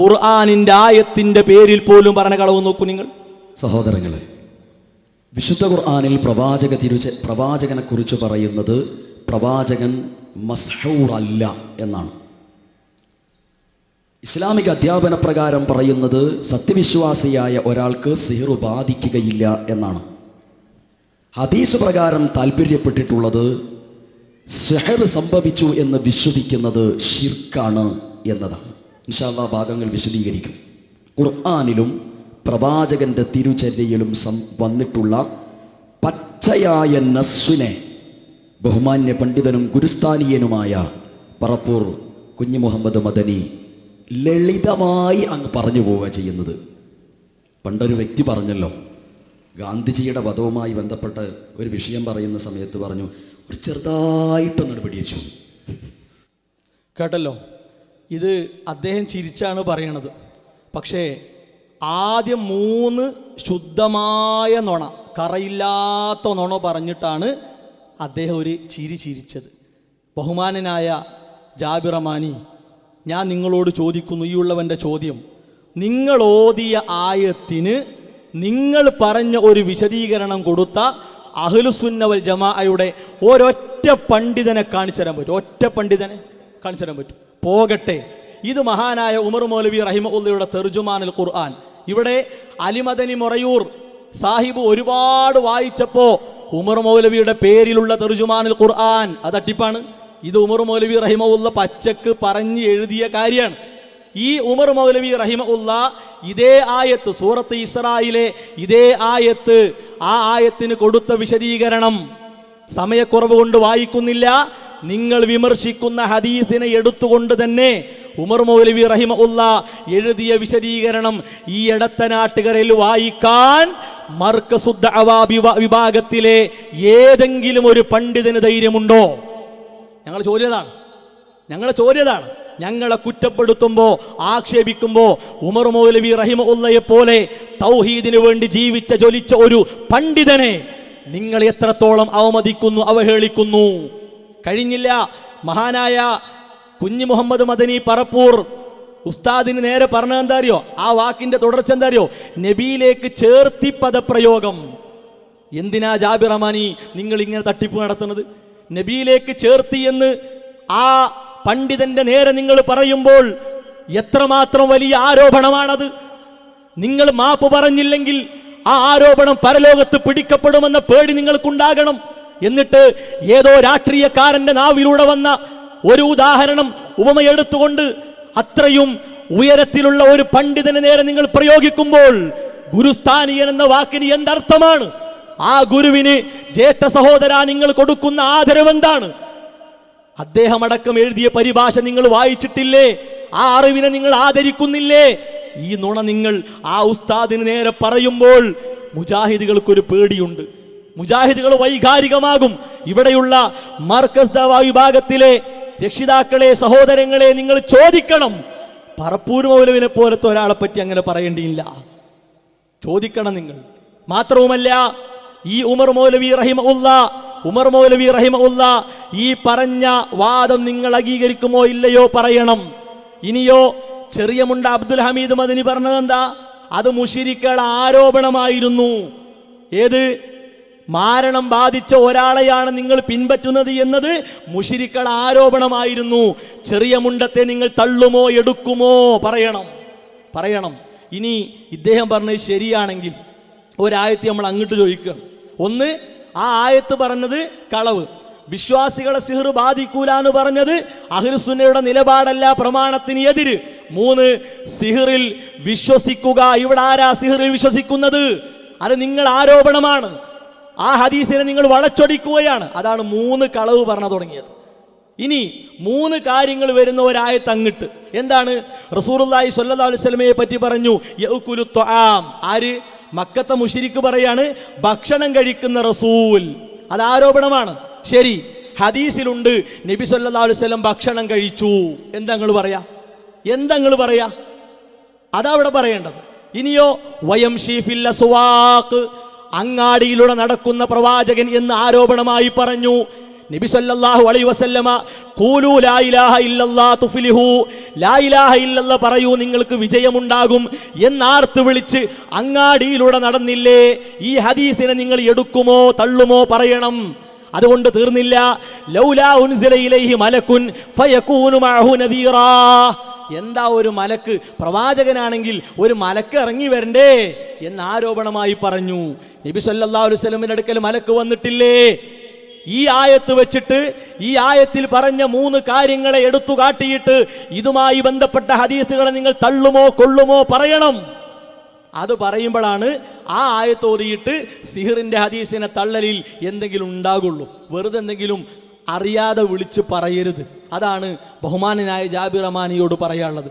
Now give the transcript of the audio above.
ഖുർആാനിന്റെ ആയത്തിന്റെ പേരിൽ പോലും പറഞ്ഞ കളവ് നോക്കൂ നിങ്ങൾ. സഹോദരങ്ങളെ വിശുദ്ധ ഖുർആാനിൽ പ്രവാചക തിരുച്ച പ്രവാചകനെ കുറിച്ച് പറയുന്നത് പ്രവാചകൻ മസ്ഹൂർ അല്ല എന്നാണ്. ഇസ്ലാമിക അധ്യാപന പ്രകാരം പറയുന്നത് സത്യവിശ്വാസിയായ ഒരാൾക്ക് സിഹർ ബാധിക്കുകയില്ല എന്നാണ്. ഹദീസ് പ്രകാരം താല്പര്യപ്പെട്ടിട്ടുള്ളത് സെഹർ സംഭവിച്ചു എന്ന് വിശ്വസിക്കുന്നത് ഷിർക്കാണ് എന്നതാണ്. ഇൻഷാല്ലാ ഭാഗങ്ങൾ വിശദീകരിക്കും. ഖുർആാനിലും പ്രവാചകന്റെ തിരുചര്യയിലും സം വന്നിട്ടുള്ള പച്ചയായ നസ്വിനെ ബഹുമാന്യ പണ്ഡിതനും ഗുരുസ്ഥാനീയനുമായ പറപ്പൂർ കുഞ്ഞു മുഹമ്മദ് മദനി ലളിതമായി അങ്ങ് പറഞ്ഞു പോവുക ചെയ്യുന്നത്. പണ്ടൊരു വ്യക്തി പറഞ്ഞല്ലോ ഗാന്ധിജിയുടെ വധവുമായി ബന്ധപ്പെട്ട് ഒരു വിഷയം പറയുന്ന സമയത്ത് പറഞ്ഞു ഒരു ചെറുതായിട്ടൊന്നിട്ട് പിടിച്ചു കേട്ടല്ലോ? ഇത് അദ്ദേഹം ചിരിച്ചാണ് പറയണത്. പക്ഷേ ആദ്യം മൂന്ന് ശുദ്ധമായ നുണ കറയില്ലാത്ത നുണ പറഞ്ഞിട്ടാണ് അദ്ദേഹം ഒരു ചിരി ചിരിച്ചത്. ബഹുമാനനായ ജാബിറമാനി ഞാൻ നിങ്ങളോട് ചോദിക്കുന്നു ഈ ഉള്ളവന്റെ ചോദ്യം. നിങ്ങൾ ഓതിയ ആയത്തിന് നിങ്ങൾ പറഞ്ഞ ഒരു വിശദീകരണം കൊടുത്ത അഹ്ലുസുന്നവൽ ജമാഅയുടെ ഒരൊറ്റ പണ്ഡിതനെ കാണിച്ചു തരാൻ പറ്റും. ഒറ്റ പണ്ഡിതനെ കാണിച്ചു തരാൻ പറ്റും. പോകട്ടെ. ഇത് മഹാനായ ഉമർ മൗലവി റഹിമുള്ളയുടെ തെർജുമാനൽ ഖുർആൻ. ഇവിടെ അലിമദനി മൊറയൂർ സാഹിബ് ഒരുപാട് വായിച്ചപ്പോ ഉമർ മൗലവിയുടെ പേരിലുള്ള തെർജുമാനൽ ഖുർആൻ അത് അട്ടിപ്പാണ് ഇത് ഉമർ മൗലവി റഹിമുള്ള പച്ചക്ക് പറഞ്ഞ് എഴുതിയ കാര്യമാണ്. ഈ ഉമർ മൗലവി റഹിമുള്ള ഇതേ ആയത്ത് സൂറത്ത് ഇസ്രായിലെ ഇതേ ആയത്ത് ആ ആയത്തിന് കൊടുത്ത വിശദീകരണം സമയക്കുറവ് കൊണ്ട് വായിക്കുന്നില്ല. നിങ്ങൾ വിമർശിക്കുന്ന ഹദീസിനെ എടുത്തുകൊണ്ട് തന്നെ ഉമർ മൗലവി റഹിമ ഉള്ള എഴുതിയ വിശദീകരണം ഈ ഇടത്തനാട്ടുകരയിൽ വായിക്കാൻ മർക്കസുദ്ധ വിഭാഗത്തിലെ ഏതെങ്കിലും ഒരു പണ്ഡിതന് ധൈര്യമുണ്ടോ? ഞങ്ങൾ ചോദ്യതാണ് ഞങ്ങളെ ചോദ്യതാണ് ഞങ്ങളെ കുറ്റപ്പെടുത്തുമ്പോൾ ആക്ഷേപിക്കുമ്പോൾ ഉമർ മൗലവി റഹിമ ഉള്ളയെ പോലെ തൗഹീദിനു വേണ്ടി ജീവിച്ച ജ്വലിച്ച ഒരു പണ്ഡിതനെ നിങ്ങൾ എത്രത്തോളം അവമതിക്കുന്നു അവഹേളിക്കുന്നു? കഴിഞ്ഞില്ല. മഹാനായ കുഞ്ഞു മുഹമ്മദ് മദനി പറപ്പൂർ ഉസ്താദിന് നേരെ പറഞ്ഞ എന്താ അറിയോ ആ വാക്കിന്റെ തുടർച്ച എന്താ അറിയോ നബിയിലേക്ക് ചേർത്തി പദപ്രയോഗം. എന്തിനാ ജാബിർ റഹ്മാനി നിങ്ങൾ ഇങ്ങനെ തട്ടിപ്പ് നടത്തുന്നത്? നബിയിലേക്ക് ചേർത്തി എന്ന് ആ പണ്ഡിതന്റെ നേരെ നിങ്ങൾ പറയുമ്പോൾ എത്രമാത്രം വലിയ ആരോപണമാണത്? നിങ്ങൾ മാപ്പ് പറഞ്ഞില്ലെങ്കിൽ ആ ആരോപണം പരലോകത്ത് പിടിക്കപ്പെടുമെന്ന പേടി നിങ്ങൾക്കുണ്ടാകണം. എന്നിട്ട് ഏതോ രാഷ്ട്രീയക്കാരന്റെ നാവിലൂടെ വന്ന ഒരു ഉദാഹരണം ഉപമയെടുത്തുകൊണ്ട് അത്രയും ഉയരത്തിലുള്ള ഒരു പണ്ഡിതന് നേരെ നിങ്ങൾ പ്രയോഗിക്കുമ്പോൾ ഗുരുസ്ഥാനീയൻ എന്ന വാക്കിന് എന്തർത്ഥമാണ്? ആ ഗുരുവിന് ജ്യേഷ്ഠ സഹോദര നിങ്ങൾ കൊടുക്കുന്ന ആദരവ് എന്താണ്? അദ്ദേഹം അടക്കം എഴുതിയ പരിഭാഷ നിങ്ങൾ വായിച്ചിട്ടില്ലേ? ആ അറിവിനെ നിങ്ങൾ ആദരിക്കുന്നില്ലേ? ഈ നുണ നിങ്ങൾ ആ ഉസ്താദിന് നേരെ പറയുമ്പോൾ മുജാഹിദുകൾക്കൊരു പേടിയുണ്ട്. മുജാഹിദുകൾ വൈകാരികമാകും. ഇവിടെയുള്ള മാർക്കസ് ദവാ വിഭാഗത്തിലെ രക്ഷിതാക്കളെ സഹോദരങ്ങളെ നിങ്ങൾ ചോദിക്കണം. പറപ്പൂർ മൗലവിനെ പോലത്തെ ഒരാളെ പറ്റി അങ്ങനെ പറയേണ്ടിയില്ല. ചോദിക്കണം നിങ്ങൾ. മാത്രവുമല്ല ഈ ഉമർ മൗലവി റഹിമ ഉള്ള ഉമർ മൗലവി റഹിമ ഉള്ള ഈ പറഞ്ഞ വാദം നിങ്ങൾ അംഗീകരിക്കുമോ ഇല്ലയോ പറയണം. ഇനിയോ ചെറിയ മുണ്ട അബ്ദുൽ ഹമീദ് മദനി പറഞ്ഞതെന്താ? അത് മുഷിരിക്കൾ ആരോപണമായിരുന്നു. ഏത്? മാരണം ബാധിച്ച ഒരാളെയാണ് നിങ്ങൾ പിൻപറ്റുന്നത് എന്നത് മുഷിരിക്കൾ ആരോപണമായിരുന്നു. ചെറിയ മുണ്ടത്തെ നിങ്ങൾ തള്ളുമോ എടുക്കുമോ? പറയണം. പറയണം. ഇനി ഇദ്ദേഹം പറഞ്ഞത് ശരിയാണെങ്കിൽ ഒരായത്ത് നമ്മൾ അങ്ങോട്ട് ചോദിക്കുക ഒന്ന് ആ ആയത്ത് പറഞ്ഞത് കളവ്. വിശ്വാസികളെ സിഹർ ബാധിക്കൂല എന്ന് പറഞ്ഞത് അഹിർസുന്നയുടെ നിലപാടല്ല പ്രമാണത്തിന് എതിര്. മൂന്ന് സിഹിറിൽ വിശ്വസിക്കുക. ഇവിടെ ആരാ സിഹിറിൽ വിശ്വസിക്കുന്നത്? അത് നിങ്ങൾ ആരോപണമാണ്. ആ ഹദീസിനെ നിങ്ങൾ വളച്ചൊടിക്കുകയാണ്. അതാണ് മൂന്ന് കളവ് പറഞ്ഞു തുടങ്ങിയത്. ഇനി മൂന്ന് കാര്യങ്ങൾ വരുന്ന ഒരായ അങ്ങിട്ട്. എന്താണ്? റസൂറുല്ലാഹി സ്വല്ലല്ലാഹു അലൈഹി വസല്ലമയെ പറ്റി പറഞ്ഞു ആര്? മക്കത്ത മുഷിരിക്ക് പറയാണ് ഭക്ഷണം കഴിക്കുന്ന റസൂൽ. അത് ആരോപണമാണ്. ശരി ഹദീസിലുണ്ട് നബി സല്ലാ അലൈഹി വസല്ലം ഭക്ഷണം കഴിച്ചു. എന്തങ്ങൾ പറയാ? എന്തങ്ങൾ പറയാ? അതവിടെ പറയേണ്ടത്. ഇനിയോ വയം ഷീഫില്ല അസ്വാഖ്. അങ്ങാടിയിലൂടെ നടക്കുന്ന പ്രവാചകൻ എന്ന് ആരോപണമായി പറഞ്ഞു. നബി സല്ലല്ലാഹു അലൈഹി വസല്ലമ ലാ ഇലാഹ ലാ ഇലാഹ പറയൂ നിങ്ങൾക്ക് വിജയമുണ്ടാകും എന്നാർത്ത് വിളിച്ച് അങ്ങാടിയിലൂടെ നടന്നില്ലേ? ഈ ഹദീസിനെ നിങ്ങൾ എടുക്കുമോ തള്ളുമോ പറയണം. അതുകൊണ്ട് തീർന്നില്ല. ലൗലാ ഉൻസില ഇലൈഹി ഫയകൂനു മഅഹു എന്താ ഒരു മലക്ക്? പ്രവാചകനാണെങ്കിൽ ഒരു മലക്ക് ഇറങ്ങി വരണ്ടേ? എന്ന് ആരോപണമായി പറഞ്ഞു. നബി സല്ലല്ലാഹു അലൈഹി വസല്ലമയുടെ അടുക്കൽ മലക്ക് വന്നിട്ടില്ലേ? ഈ ആയത്ത് വെച്ചിട്ട് ഈ ആയത്തിൽ പറഞ്ഞ മൂന്ന് കാര്യങ്ങളെ എടുത്തു കാട്ടിയിട്ട് ഇതുമായി ബന്ധപ്പെട്ട ഹദീസുകളെ നിങ്ങൾ തള്ളുമോ കൊള്ളുമോ പറയണം. അത് പറയുമ്പോഴാണ് ആ ആയത്തോതിയിട്ട് സിഹിറിന്റെ ഹദീസിനെ തള്ളലിൽ എന്തെങ്കിലും ഉണ്ടാകുള്ളൂ. വെറുതെ എന്തെങ്കിലും അറിയാതെ വിളിച്ച് പറയരുത്. അതാണ് ബഹുമാനനായ ജാബിർ റഹ്മാനിയോട് പറയാനുള്ളത്.